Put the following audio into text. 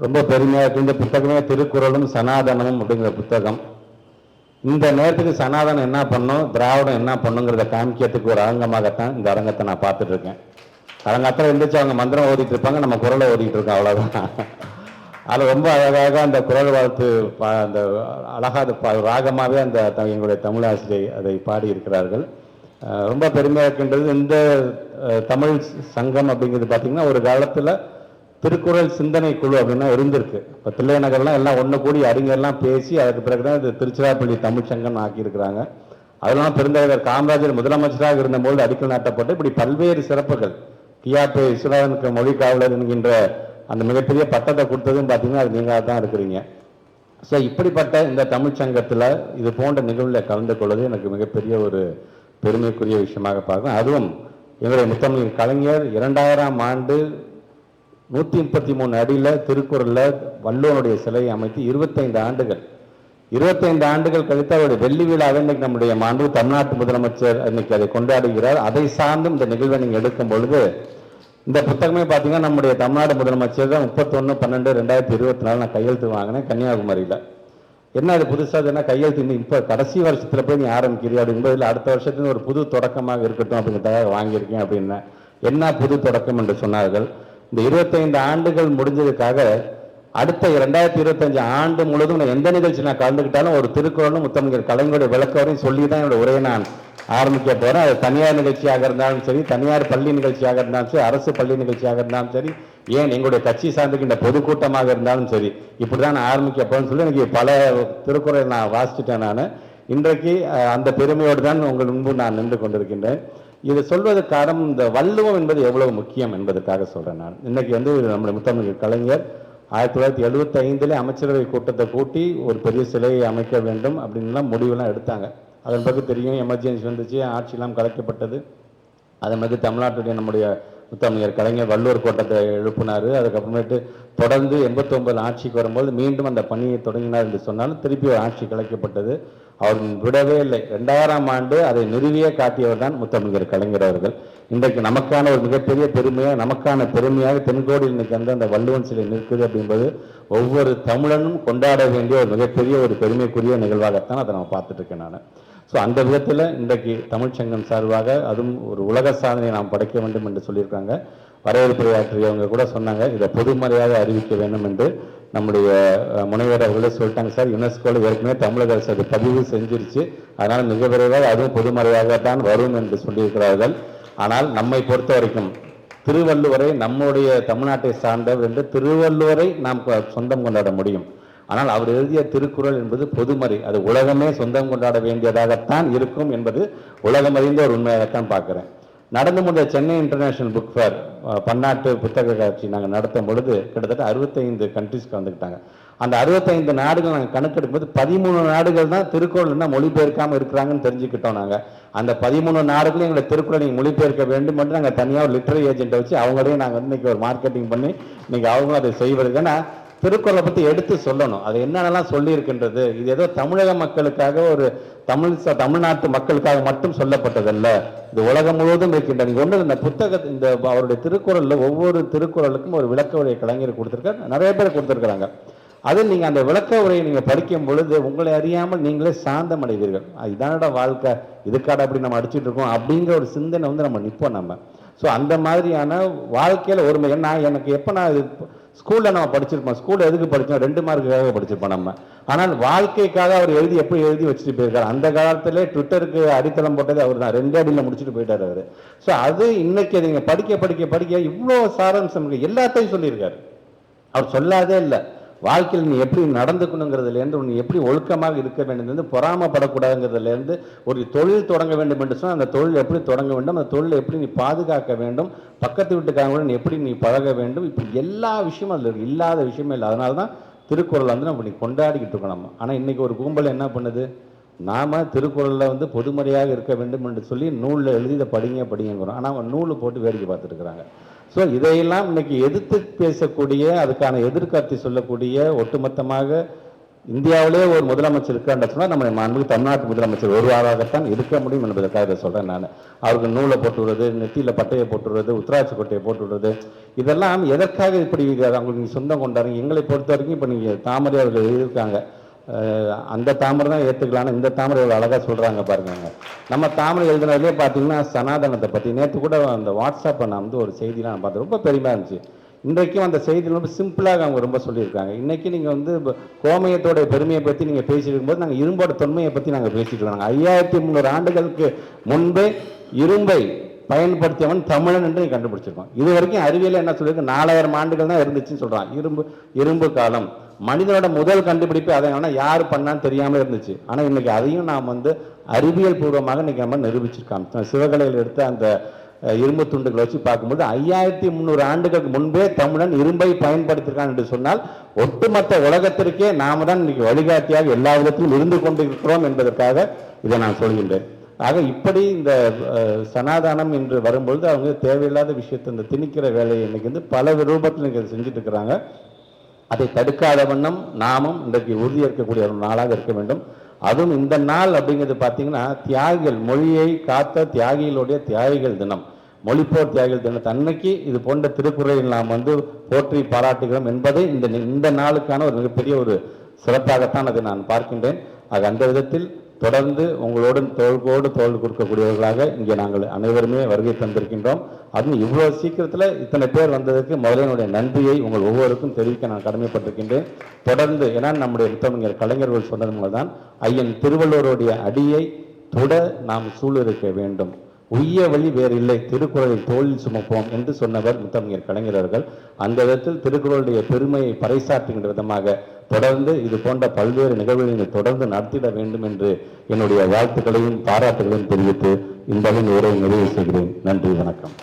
ரொம்ப பெருமையாக இருக்கு. இந்த புத்தகமே திருக்குறளும் சனாதனமும் அப்படிங்கிற புத்தகம். இந்த நேரத்துக்கு சனாதனம் என்ன பண்ணும் திராவிடம் என்ன பண்ணுங்கிறத காமிக்கிறதுக்கு ஒரு அரங்கமாகத்தான் இந்த அரங்கத்தை நான் பார்த்துட்டு இருக்கேன் அரங்கத்தில் இருந்துச்சு அவங்க மந்திரம் ஓதிட்டு இருப்பாங்க நம்ம குரலை ஓதிட்டு இருக்கோம் அவ்வளோதான் அது ரொம்ப அழகாக அந்த குரல் வாழ்த்து பா அந்த அழகாக பா- ராகமாகவே அந்த த- எங்களுடைய தமிழாசிரியை அதை பாடியிருக்கிறார்கள். ரொம்ப பெருமையாக இருக்கின்றது. இந்த தமிழ் சங்கம் அப்படிங்கிறது பார்த்தீங்கன்னா ஒரு காலத்தில் திருக்குறள் சிந்தனை குழு அப்படின்னா இருந்திருக்கு. இப்போ தில்லைநகர்லாம் எல்லாம் ஒன்று கூடி அறிஞர்லாம் பேசி அதுக்கு பிறகு தான் இது திருச்சிராப்பள்ளி தமிழ்ச்சங்கன்னு ஆக்கியிருக்கிறாங்க. அதெல்லாம் பெருந்தலைவர் காமராஜர் முதலமைச்சராக இருந்தபோது அடிக்கல் நாட்டப்பட்டு இப்படி பல்வேறு சிறப்புகள். டிஆர்பி விஸ்வநாதனுக்கு மொழி காவலர் என்கின்ற அந்த மிகப்பெரிய பட்டத்தை கொடுத்ததும் பார்த்தீங்கன்னா அது நீங்களாக தான் இருக்கிறீங்க. ஸோ இப்படிப்பட்ட இந்த தமிழ்ச்சங்கத்தில் இது போன்ற நிகழ்வில் கலந்து கொள்வது எனக்கு மிகப்பெரிய ஒரு பெருமைக்குரிய விஷயமாக பார்க்கிறேன். அதுவும் எங்களுடைய முத்தமிழ் கலைஞர் இரண்டாயிரம் ஆண்டு நூற்றி முப்பத்தி மூணு அடியில் திருக்குறளில் வள்ளுவனுடைய சிலையை அமைத்து இருபத்தைந்து ஆண்டுகள். இருபத்தைந்து ஆண்டுகள் கழித்து அவருடைய வெள்ளி விழாவை இன்னைக்கு நம்முடைய மாண்பு தமிழ்நாட்டு முதலமைச்சர் இன்னைக்கு அதை கொண்டாடுகிறார். அதை சார்ந்தும் இந்த நிகழ்வை நீங்கள் எடுக்கும் பொழுது இந்த புத்தகமே பார்த்தீங்கன்னா நம்முடைய தமிழ்நாடு முதலமைச்சர் தான் முப்பத்தொன்று பன்னெண்டு ரெண்டாயிரத்தி இருபத்தி நாலு நான் கையெழுத்து வாங்கினேன் கன்னியாகுமரியில். என்ன அது புதுசாக என்ன கையெழுத்து? இன்னும் இப்போ கடைசி வருஷத்தில் போய் நீ ஆரம்பிக்கிறீ அப்படின்றதில் அடுத்த வருஷத்துக்கு ஒரு புது தொடக்கமாக இருக்கட்டும் அப்படிங்கிறதாக வாங்கியிருக்கேன் அப்படின்னேன். என்ன புது தொடக்கம் என்று சொன்னார்கள்? இந்த இருபத்தைந்து ஆண்டுகள் முடிஞ்சதுக்காக அடுத்த இரண்டாயிரத்தி இருபத்தஞ்சு ஆண்டு முழுவதும் நான் எந்த நிகழ்ச்சி நான் கலந்துக்கிட்டாலும் ஒரு திருக்குறளும் முத்தமிழர் கலைஞருடைய விளக்கவரையும் சொல்லி தான் என்னோட உரையை நான் ஆரம்பிக்க போகிறேன் அது தனியார் நிகழ்ச்சியாக இருந்தாலும் சரி தனியார் பள்ளி நிகழ்ச்சியாக இருந்தாலும் சரி அரசு பள்ளி நிகழ்ச்சியாக இருந்தாலும் சரி ஏன் எங்களுடைய கட்சி சார்ந்துக்கின்ற பொதுக்கூட்டமாக இருந்தாலும் சரி இப்படி தான் நான் ஆரம்பிக்க போகிறேன்னு சொல்லி எனக்கு பல திருக்குறளை நான் வாசிச்சிட்டேன் நான். இன்றைக்கு அந்த பெருமையோடு தான் உங்கள் முன்பு நான் நின்று கொண்டிருக்கின்றேன். இதை சொல்வதற்கு காரணம் இந்த வள்ளுவம் என்பது எவ்வளவு முக்கியம் என்பதற்காக சொல்கிறேன் நான். இன்னைக்கு வந்து நம்முடைய முத்தமிழ் கலைஞர் ஆயிரத்தி தொள்ளாயிரத்தி எழுபத்தி ஐந்துல அமைச்சரவை கூட்டத்தை கூட்டி ஒரு பெரிய சிலையை அமைக்க வேண்டும் அப்படின்லாம் முடிவெல்லாம் எடுத்தாங்க. அதன் பிறகு தெரியும் எமர்ஜென்சி வந்துச்சு ஆட்சியெல்லாம் கலைக்கப்பட்டது. அதன் பிறகு தமிழ்நாட்டுடைய நம்முடைய முத்தமிழர் கலைஞர் வள்ளுவர் கோட்டத்தை எழுப்பினார். அதுக்கப்புறமேட்டு தொடர்ந்து எண்பத்தொன்பது ஆட்சிக்கு வரும்போது மீண்டும் அந்த பணியை தொடங்கினார் என்று சொன்னாலும் திருப்பி ஒரு ஆட்சி கலைக்கப்பட்டது. அவர் விடவே இல்லை. ரெண்டாயிரம் ஆண்டு அதை நிறுவியே காட்டியவர் தான் முத்தமிழர் கலைஞர் அவர்கள். இன்றைக்கு நமக்கான ஒரு மிகப்பெரிய பெருமையாக நமக்கான பெருமையாக தென்கோடியில் இன்னைக்கு வந்து அந்த வள்ளுவன் சிலை நிற்குது அப்படின்றது ஒவ்வொரு தமிழனும் கொண்டாட வேண்டிய ஒரு மிகப்பெரிய ஒரு பெருமைக்குரிய நிகழ்வாகத்தான் அதை நம்ம பார்த்துட்டு இருக்கேன் நான். ஸோ அந்த விதத்தில் இன்றைக்கு தமிழ்ச்சங்கம் சார்பாக அதுவும் ஒரு உலக சாதனை நாம் படைக்க வேண்டும் என்று சொல்லியிருக்காங்க. வரவேற்புரையாற்றியவங்க கூட சொன்னாங்க. இதை பொதுமறையாக அறிவிக்க வேண்டும் என்று நம்முடைய முனைவர் அவர்களே சொல்லிட்டாங்க சார். யுனெஸ்கோவில் ஏற்கனவே தமிழக அரசு அது பதிவு செஞ்சிருச்சு. அதனால் மிக விரைவாக அதுவும் பொதுமறையாக தான் வரும் என்று சொல்லியிருக்கிறார்கள். ஆனால் நம்மை பொறுத்த வரைக்கும் திருவள்ளுவரை நம்முடைய தமிழ்நாட்டை சார்ந்தவர் என்று திருவள்ளுவரை நாம் சொந்தம் கொண்டாட முடியும். ஆனால் அவர் எழுதிய திருக்குறள் என்பது பொதுமறை. அது உலகமே சொந்தம் கொண்டாட வேண்டியதாகத்தான் இருக்கும் என்பது உலகம் அறிந்த ஒரு உண்மையாகத்தான் பார்க்குறேன். நடந்து முடிந்த சென்னை இன்டர்நேஷனல் புக் ஃபேர் பன்னாட்டு புத்தக காட்சி நாங்கள் நடத்தும் பொழுது கிட்டத்தட்ட அறுபத்தைந்து கண்ட்ரிஸ் கலந்துக்கிட்டாங்க அந்த அறுபத்தைந்து நாடுகள் நாங்கள் கணக்கெடுக்கும்போது பதிமூணு நாடுகள் தான் திருக்குறள் என்ன மொழிபெயர்க்காமல் இருக்கிறாங்கன்னு தெரிஞ்சுக்கிட்டோம் நாங்கள் அந்த பதிமூணு நாடுகளும் எங்களை திருக்குறளை நீங்கள் மொழிபெயர்க்க வேண்டும் என்று நாங்கள் தனியாக ஒரு லிட்டரரி ஏஜென்ட்டை வச்சு அவங்களையும் நாங்கள் வந்து இன்றைக்கி ஒரு மார்க்கெட்டிங் பண்ணி இன்றைக்கி அவங்களும் அதை செய்வது. ஏன்னா திருக்குறளை பற்றி எடுத்து சொல்லணும். அது என்னென்னலாம் சொல்லியிருக்கின்றது? இது ஏதோ தமிழக மக்களுக்காக ஒரு தமிழ் ச- தமிழ்நாட்டு மக்களுக்காக மட்டும் சொல்லப்பட்டதல்ல. இது உலகம் முழுவதும் இருக்கின்ற நீங்க ஒன்று இந்த புத்தக இந்த அவருடைய திருக்குறளில் ஒவ்வொரு திருக்குறளுக்கும் ஒரு விளக்க உரையை கலைஞர் கொடுத்துருக்காரு. நிறைய பேர் கொடுத்துருக்குறாங்க. அது நீங்கள் அந்த விளக்க உரையை நீங்கள் படிக்கும் பொழுது உங்களை அறியாமல் நீங்களே சாந்தம் அடைவீர்கள் அஹ் இதானடா வாழ்க்கை. இதுக்காட அப்படி நம்ம அடிச்சுட்டு இருக்கோம்? அப்படிங்கிற ஒரு சிந்தனை வந்து நம்ம நிற்போம் நம்ம. ஸோ அந்த மாதிரியான வாழ்க்கையில் ஒருமை. நான் எனக்கு எப்போ நான் இது ஸ்கூலில் நம்ம படிச்சிருப்போம். ஸ்கூலில் எதுக்கு படித்தோம் ரெண்டு மார்க்குக்காக படிச்சிருப்போம் நம்ம. ஆனால் வாழ்க்கைக்காக அவர் எழுதி எப்படி எழுதி வச்சுட்டு போயிருக்காரு? அந்த காலத்திலே ட்விட்டருக்கு அடித்தளம் போட்டது அவர் தான் ரெண்டு அடியில் முடிச்சுட்டு போயிட்டார் அவர். ஸோ அது இன்னைக்கு நீங்கள் படிக்க படிக்க படிக்க இவ்வளோ சாரம்சம் எல்லாத்தையும் சொல்லியிருக்காரு. அவர் சொல்லாதே இல்லை. வாழ்க்கையில் நீ எப்படி நடந்துக்கணுங்கிறதுலேருந்து நீ எப்படி ஒழுக்கமாக இருக்க வேண்டும் பொறாமப்படக்கூடாதுங்கிறதுலேருந்து ஒரு தொழில் தொடங்க வேண்டும் என்று சொன்னால் அந்த தொழில் எப்படி தொடங்க வேண்டும் அந்த தொழிலை எப்படி நீ பாதுகாக்க வேண்டும் பக்கத்து வீட்டுக்காரங்களுடன் நீ எப்படி நீ பழக வேண்டும் இப்படி எல்லா விஷயமும் அதில் இல்லாத விஷயமே இல்லை. அதனால தான் திருக்குறள் வந்து நம்ம நீ கொண்டாடிக்கிட்டு இருக்கோம் நம்ம. ஆனால் இன்றைக்கி ஒரு கும்பல் என்ன பண்ணுது? நாம் திருக்குறளில் வந்து பொதுமறையாக இருக்க வேண்டும் என்று சொல்லி நூலில் எழுதி இதை படிங்க படிங்கிறோம் ஆனால் அவங்க நூல் போட்டு வேடிக்கை பார்த்துருக்குறாங்க ஸோ இதையெல்லாம் இன்னைக்கு எதிர்த்து பேசக்கூடிய அதுக்கான எதிர்கருத்தை சொல்லக்கூடிய ஒட்டுமொத்தமாக இந்தியாவிலே ஒரு முதலமைச்சர் இருக்கான்னு சொன்னால் நம்ம மாண்புமிகு தமிழ்நாட்டு முதலமைச்சர் ஒருவாராகத்தான் இருக்க முடியும் என்பதற்காக இதை சொல்கிறேன் நான். அவருக்கு நூலை போட்டு நெத்தியில் பட்டையை போட்டு உத்தராட்சி கொட்டையை போட்டு விடுறது இதெல்லாம் எதற்காக இப்படி அவங்களுக்கு நீங்கள் சொந்தம் கொண்டாடுங்க எங்களை பொறுத்த வரைக்கும் இப்போ நீங்கள் தாமரை அவர்கள் எழுதியிருக்காங்க. அந்த தாமரை தான் ஏற்றுக்கலாம்னு இந்த தாமரை இவ்வளோ அழகாக சொல்கிறாங்க பாருங்க. நம்ம தாமரை எழுதுனதுலேயே பார்த்தீங்கன்னா சனாதனத்தை பற்றி நேற்று கூட அந்த வாட்ஸ்அப்பை நான் வந்து ஒரு செய்திலாம் நான் பார்த்தேன். ரொம்ப பெருமையாக இருந்துச்சு. இன்றைக்கும் அந்த செய்தியில் ரொம்ப சிம்பிளாக அவங்க ரொம்ப சொல்லியிருக்காங்க. இன்றைக்கி நீங்கள் வந்து கோமயத்தோட பெருமையை பற்றி நீங்கள் பேசிட்டு இருக்கும்போது நாங்கள் இரும்போட தொன்மையை பற்றி நாங்கள் பேசிட்டு இருக்காங்க ஐயாயிரத்தி முந்நூறு ஆண்டுகளுக்கு முன்பே இரும்பை பயன்படுத்தியவன் தமிழன் என்று நீங்கள் கண்டுபிடிச்சிருக்கோம். இது வரைக்கும் அறிவியல் என்ன சொல்லியிருக்கு? நாலாயிரம் ஆண்டுகள் தான் இருந்துச்சுன்னு சொல்கிறான் இரும்பு இரும்பு காலம். மனிதனோட முதல் கண்டுபிடிப்பு அதை ஆனால் யார் பண்ணான்னு தெரியாமல் இருந்துச்சு. ஆனால் இன்றைக்கி அதையும் நாம் வந்து அறிவியல் பூர்வமாக இன்றைக்கி நம்ம நிரூபிச்சிருக்கோம் சிவகலையில் எடுத்த அந்த இரும்பு துண்டுகளை வச்சு பார்க்கும்போது ஐயாயிரத்தி முந்நூறு ஆண்டுகளுக்கு முன்பே தமிழன் இரும்பை பயன்படுத்தியிருக்கான் என்று சொன்னால் ஒட்டுமொத்த உலகத்திற்கே நாம தான் இன்னைக்கு வழிகாட்டியாக எல்லா விதத்திலும் இருந்து கொண்டிருக்கிறோம் என்பதற்காக இதை நான் சொல்கின்றேன். ஆக இப்படி இந்த சனாதானம் என்று வரும்பொழுது அவங்க தேவையில்லாத விஷயத்தை இந்த திணிக்கிற வேலையை இன்னைக்கு வந்து பல ரூபத்தில் இன்னைக்கு செஞ்சுட்டு இருக்கிறாங்க. அதை தடுக்காத வண்ணம் நாமும் இன்றைக்கு இருக்கக்கூடிய ஒரு நாளாக இருக்க வேண்டும். அதுவும் இந்த நாள் அப்படிங்கிறது பார்த்தீங்கன்னா தியாகிகள் மொழியை காத்த தியாகிகளுடைய தியாகிகள் தினம். மொழிப்போர் தியாகிகள் தினத்தை அன்னைக்கு இது போன்ற திருக்குறளில் நாம் வந்து போற்றி பாராட்டுகிறோம் என்பதை இந்த இந்த நாளுக்கான ஒரு மிகப்பெரிய ஒரு சிறப்பாகத்தான் அதை நான் பார்க்கின்றேன். ஆக அந்த விதத்தில் தொடர்ந்து உங்களோடு தோல்போடு தோல் கொடுக்கக்கூடியவர்களாக இங்கே நாங்கள் அனைவருமே வருகை தந்திருக்கின்றோம். அதுவும் இவ்வளோ சீக்கிரத்தில் இத்தனை பேர் வந்ததுக்கு முதல்ல என்னுடைய நன்றியை உங்கள் ஒவ்வொருக்கும் தெரிவிக்க நான் கடமைப்பட்டிருக்கின்றேன். தொடர்ந்து ஏன்னா நம்முடைய முத்தமிழர் கலைஞர்கள் சொன்னது மூலம் தான் ஐயன் திருவள்ளுவருடைய அடியை தொட நாம் சூழிருக்க வேண்டும். உய்ய வழி வேறு இல்லை திருக்குறளை தோளில் சுமப்போம் என்று சொன்னவர் முத்தமிழர் கலைஞரர்கள் அந்த விதத்தில் திருக்குறளுடைய பெருமையை பறைசாற்றுகின்ற விதமாக தொடர்ந்து இது போன்ற பல்வேறு நிகழ்வுகளை நீங்கள் தொடர்ந்து நடத்திட வேண்டும் என்று என்னுடைய வாழ்த்துக்களையும் பாராட்டுகளையும் தெரிவித்து இந்த உரையை நிறைவு செய்கிறேன். நன்றி வணக்கம்.